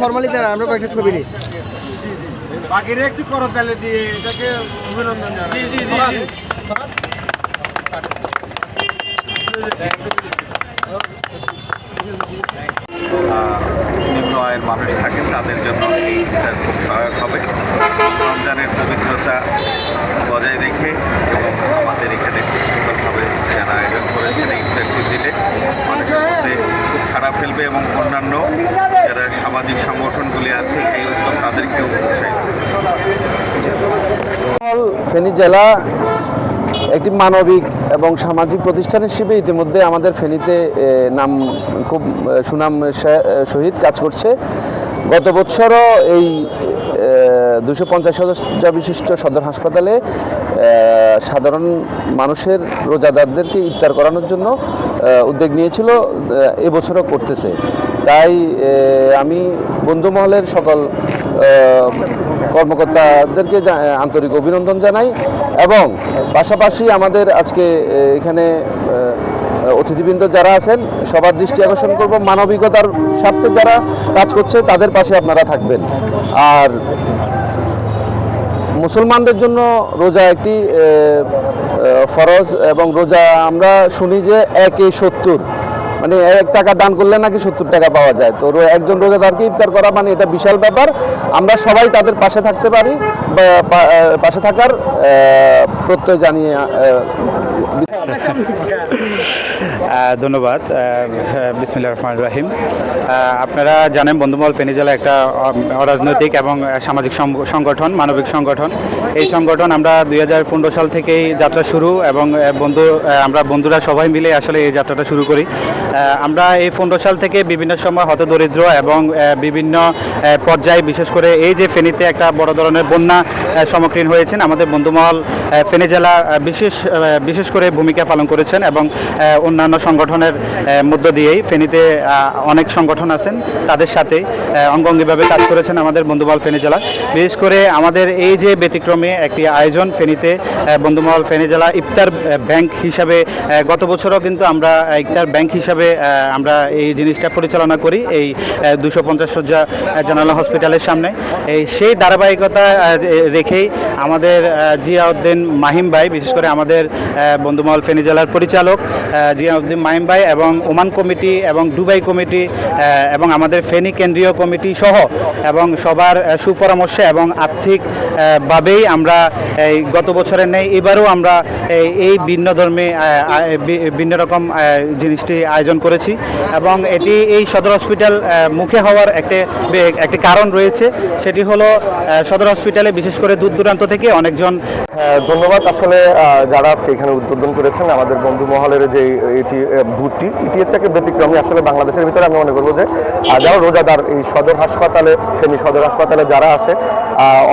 Formally দেন আমরা কয়েকটা ছবি নিই বাকিরা একটু করো তাহলে দিয়ে এটাকে অভিনন্দন জানাই। জি জি জি নিম্ন আয়ের মানুষ থাকেন তাদের জন্য এই খুব সহায়ক হবে। রমজানের পবিত্রতা বজায় রেখে এবং আমাদের এখানে খুব সুন্দরভাবে যারা আয়োজন করেছেন এই ইফতারটি দিলে মানুষের মধ্যে খুব সাড়া ফেলবে এবং অন্যান্য যারা সামাজিক সংগঠনগুলি আছে, এই উদ্যোগ উৎসাহিত ফেনী জেলা একটি মানবিক এবং সামাজিক প্রতিষ্ঠান হিসেবে ইতিমধ্যে আমাদের ফেনীতে নাম খুব সুনাম সহিত কাজ করছে। গত বছরও এই দুশো পঞ্চাশ সদস্য বিশিষ্ট সদর হাসপাতালে সাধারণ মানুষের রোজাদারদেরকে ইফতার করানোর জন্য উদ্যোগ নিয়েছিল এবছরও করতেছে। তাই আমি বন্ধুমহলের সকল কর্মকর্তাদেরকে আন্তরিক অভিনন্দন জানাই এবং পাশাপাশি আমাদের আজকে এখানে অতিথিবৃন্দ যারা আছেন, সবার দৃষ্টি আকর্ষণ করব। মানবিকতার স্বার্থে যারা কাজ করছে, তাদের পাশে আপনারা থাকবেন। আর মুসলমানদের জন্য রোজা একটি ফরজ এবং রোজা, আমরা শুনি যে একে সত্তর। মানে এক টাকা দান করলে নাকি সত্তর টাকা পাওয়া যায়। তো একজন রোজাদারকে ইফতার করা মানে এটা বিশাল ব্যাপার। আমরা সবাই তাদের পাশে থাকতে পারি বা পাশে থাকার প্রত্যয় জানিয়ে ধন্যবাদ। বিসমিল্লা রহমান রাহিম। আপনারা জানেন বন্ধুমহল ফেনী জেলা একটা অরাজনৈতিক এবং সামাজিক সংগঠন মানবিক সংগঠন। এই সংগঠন আমরা দুই হাজার পনেরো সাল থেকেই যাত্রা শুরু এবং বন্ধু আমরা বন্ধুরা সবাই মিলে আসলে এই যাত্রাটা শুরু করি। আমরা এই পনেরো সাল থেকে বিভিন্ন সময় হতদরিদ্র এবং বিভিন্ন পর্যায়ে বিশেষ করে এই যে ফেনীতে একটা বড় ধরনের বন্যা সম্মুখীন হয়েছেন আমাদের বন্ধুমহল ফেনী জেলা বিশেষ আহ, বিশেষ করে ভূমিকা পালন করেছেন এবং অন্যান্য সংগঠনের মধ্য দিয়েই ফেনীতে অনেক সংগঠন আছেন তাদের সাথে অঙ্গাঙ্গিভাবে কাজ করেছেন আমাদের বন্ধুমহল ফেনী জেলা। বিশেষ করে আমাদের এই যে ব্যতিক্রমে একটি আয়োজন ফেনীতে বন্ধুমহল ফেনী জেলা ইফতার ব্যাংক হিসাবে গত বছরও কিন্তু আমরা ইফতার ব্যাংক হিসাবে আমরা এই জিনিসটা পরিচালনা করি এই দুশো পঞ্চাশ শয্যা জেনারেল হসপিটালের সামনে। এই সেই ধারাবাহিকতা রেখেই আমাদের জিয়াউদ্দিন মাহিম ভাই, বিশেষ করে আমাদের বন্ধুমহল ফেনী জেলার পরিচালক জিয়াউদ্দিন মাহিম ভাই এবং ওমান কমিটি এবং দুবাই কমিটি এবং আমাদের ফেনী কেন্দ্রীয় কমিটি সহ এবং সবার সুপরামর্শে এবং আর্থিকভাবেই আমরা এই গত বছরের নেই এবারও আমরা এই- এই ভিন্ন রকম জিনিসটি আয়োজন করেছি এবং এটি এই সদর হসপিটাল মুখে হওয়ার একটি একটি কারণ রয়েছে। সেটি হলো সদর হসপিটালে বিশেষ করে দূর দূরান্ত থেকে অনেকজন ধন্যবাদ। আসলে যারা আজকে এখানে উদ্বোধন করেছেন আমাদের বন্ধু মহলের যে এটি আহ, এটি হচ্ছে একটা ব্যতিক্রমী আসলে বাংলাদেশের ভিতরে আমি মনে করব যে যারা রোজাদার এই সদর হাসপাতালে ফেনী সদর হাসপাতালে যারা আসে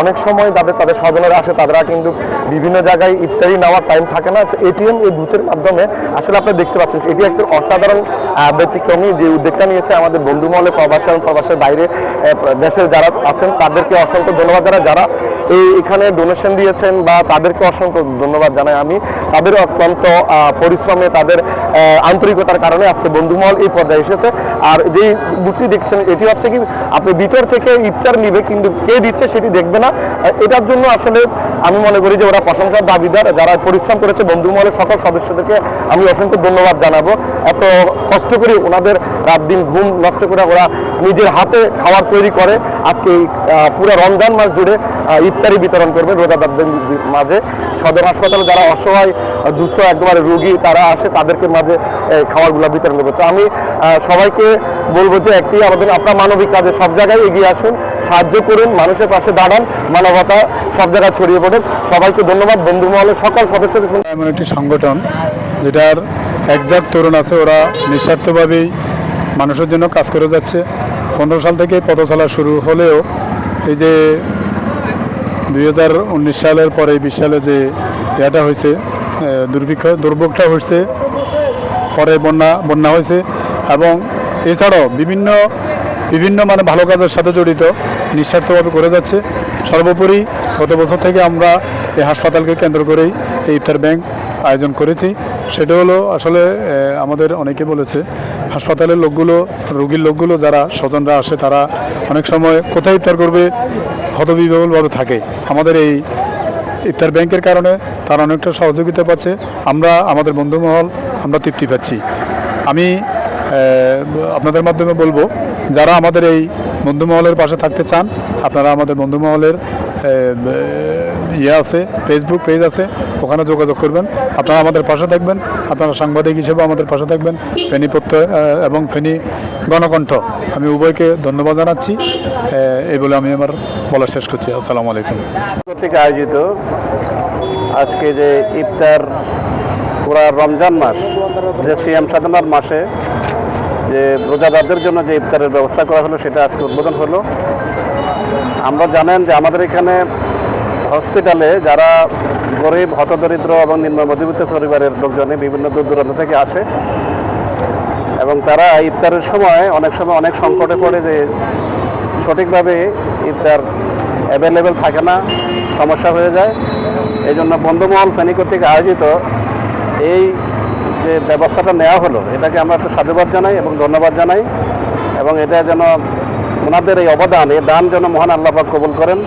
অনেক সময় তাদের তাদের স্বজনেরা আসে তারা কিন্তু বিভিন্ন জায়গায় ইফতারি নেওয়ার টাইম থাকে না। এটিএম এই বুথের মাধ্যমে আসলে আপনি দেখতে পাচ্ছেন এটি একটা অসাধারণ ব্যতিক্রমী যে উদ্যোগটা নিয়েছে আমাদের বন্ধু মহলে প্রবাসী এবং প্রবাসের বাইরে দেশের যারা আছেন তাদেরকে অসংখ্য ধন্যবাদ। যারা যারা এই এখানে ডোনেশন দিয়েছেন বা তাদেরকে অসংখ্য ধন্যবাদ জানাই আমি। তাদের অত্যন্ত পরিশ্রমে তাদের আন্তরিকতার কারণে আজকে বন্ধুমহল এই পর্যায়ে এসেছে। আর যেই বুটটি দেখছেন, এটি হচ্ছে কি, আপনি ভিতর থেকে ইফতার নিবে, কিন্তু কে দিচ্ছে সেটি দেখবে না। এটার জন্য আসলে আমি মনে করি যে ওরা প্রশংসার দাবিদার, যারা পরিশ্রম করেছে বন্ধুমহলের সকল সদস্যদেরকে আমি অসংখ্য ধন্যবাদ জানাব। এত কষ্ট করে ওনাদের রাত দিন ঘুম নষ্ট করে ওরা নিজের হাতে খাবার তৈরি করে। আজকে পুরো রমজান মাস জুড়ে ইফতারি বিতরণ করবে রোজাদারদের মাঝে। সদর হাসপাতালে যারা অসহায় দুস্থ একবারে রুগী তারা আসে, তাদেরকে মাঝে খাবারগুলো বিতরণ করবে। তো আমি সবাইকে বলব যে একটি আমাদের আপনার মানবিক কাজে সব জায়গায় এগিয়ে আসুন, সাহায্য করুন, মানুষের পাশে দাঁড়ান, মানবতা সব জায়গায় ছড়িয়ে পড়ুন সবাইকে ধন্যবাদ, বন্ধু মহলের সকল সঙ্গে এমন একটি সংগঠন, যেটার একজাক তরুণ আছে, ওরা নিঃস্বার্থভাবেই মানুষের জন্য কাজ করে যাচ্ছে। পনেরো সাল থেকে পথ চলা শুরু হলেও এই যে দুই হাজার উনিশ সালের পরে বিশ সালে যে ইয়েটা হয়েছে দুর্ভিক্ষ, দুর্ভোগটা হয়েছে, পরে বন্যা বন্যা হয়েছে এবং এছাড়াও বিভিন্ন বিভিন্ন মানে ভালো কাজের সাথে জড়িত, নিঃস্বার্থভাবে করে যাচ্ছে। সর্বোপরি গত বছর থেকে আমরা এই হাসপাতালকে কেন্দ্র করেই এই ইফতার ব্যাংক আয়োজন করেছি। সেটা হলো আসলে আমাদের অনেকে বলেছে, হাসপাতালের লোকগুলো, রোগীর লোকগুলো যারা স্বজনরা আসে, তারা অনেক সময় কোথায় ইফতার করবে, হতবিহ্বলভাবে থাকে। আমাদের এই ইফতার ব্যাংকের কারণে তারা অনেকটা সহযোগিতা পাচ্ছে। আমরা আমাদের বন্ধুমহল, আমরা তৃপ্তি পাচ্ছি। আমি আপনাদের মাধ্যমে বলব যারা আমাদের এই বন্ধুমহলের পাশে থাকতে চান, আপনারা আমাদের বন্ধুমহলের ইয়ে আছে ফেসবুক পেজ আছে, ওখানে যোগাযোগ করবেন। আপনারা আমাদের পাশে থাকবেন, আপনারা সাংবাদিক হিসেবে আমাদের পাশে থাকবেন, ফেনী প্রত্যয় এবং ফেনী গণকণ্ঠ। আমি উভয়কে ধন্যবাদ জানাচ্ছি এই বলে আমি আমার বলা শেষ করছি। আসসালামু আলাইকুম। কর্তৃক আয়োজিত আজকে যে ইফতার পুরা রমজান মাস, যে সিয়াম সাধনার মাসে যে রোজাদারদের জন্য যে ইফতারের ব্যবস্থা করা হলো, সেটা আজকে উদ্বোধন হলো। আমরা জানেন যে আমাদের এখানে হসপিটালে যারা গরিব, হতদরিদ্র এবং নিম্ন মধ্যবিত্ত পরিবারের লোকজনে বিভিন্ন দূর দূরান্ত থেকে আসে এবং তারা ইফতারের সময় অনেক সময় অনেক সংকটে পড়ে যে সঠিকভাবে ইফতার অ্যাভেলেবেল থাকে না, সমস্যা হয়ে যায়। এই জন্য বন্ধুমহল ফেনী কর্তৃক আয়োজিত এই যে ব্যবস্থাটা নেওয়া হলো এটাকে আমরা একটু সাধুবাদ জানাই এবং ধন্যবাদ জানাই এবং এটা যেন ওনাদের এই অবদান এই দান যেন মহান আল্লাহ পাক কবুল করেন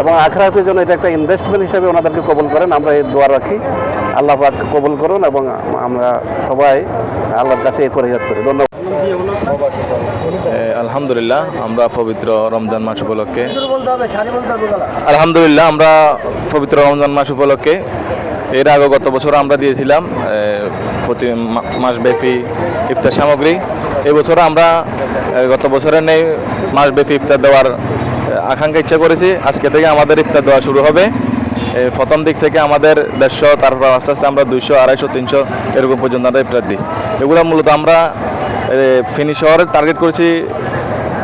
এবং আখরাতের জন্য এটা একটা ইনভেস্টমেন্ট হিসেবে ওনাদেরকে কবুল করেন আমরা এই দোয়া রাখি। আল্লাহ পাক কবুল করুন এবং আমরা সবাই আল্লাহর কাছে এই ফরিয়াদ করি। ধন্যবাদ। আলহামদুলিল্লাহ আমরা পবিত্র রমজান মাস উপলক্ষে আলহামদুলিল্লাহ আমরা পবিত্র রমজান মাস উপলক্ষে এর আগে গত বছর আমরা দিয়েছিলাম এ, প্রতি মাসব্যাপী ইফতার সামগ্রী। এবছর আমরা গত বছরের নেই মাসব্যাপী ইফতার দেওয়ার আকাঙ্ক্ষা ইচ্ছা করেছি। আজকে থেকে আমাদের ইফতার দেওয়া শুরু হবে। প্রথম দিক থেকে আমাদের দেড়শো, তারপর আস্তে আস্তে আমরা দুইশো, আড়াইশো, তিনশো এরকম পর্যন্ত আমরা ইফতার দিই। এগুলো মূলত আমরা ফেনী শহরে টার্গেট করেছি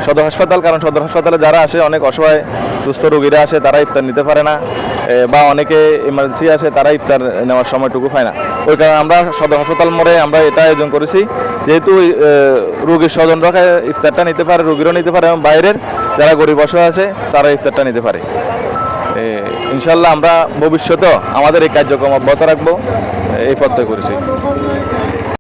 সদর হাসপাতাল। কারণ সদর হাসপাতালে যারা আসে অনেক অসহায় দুস্থ রোগীরা আসে, তারা ইফতার নিতে পারে না। বা অনেকে ইমার্জেন্সি আসে, তারা ইফতার নেওয়ার সময়টুকু পায় না। ওই কারণে আমরা সদর হাসপাতাল মোড়ে আমরা এটা আয়োজন করেছি। যেহেতু রোগীর স্বজনরা ইফতারটা নিতে পারে, রোগীরও নিতে পারে, এবং বাইরের যারা গরিব অসহায় আছে, তারা ইফতারটা নিতে পারে। ইনশাল্লাহ আমরা ভবিষ্যতেও আমাদের এই কার্যক্রম অব্যাহত রাখব। এই প্রত্যয় করেছি।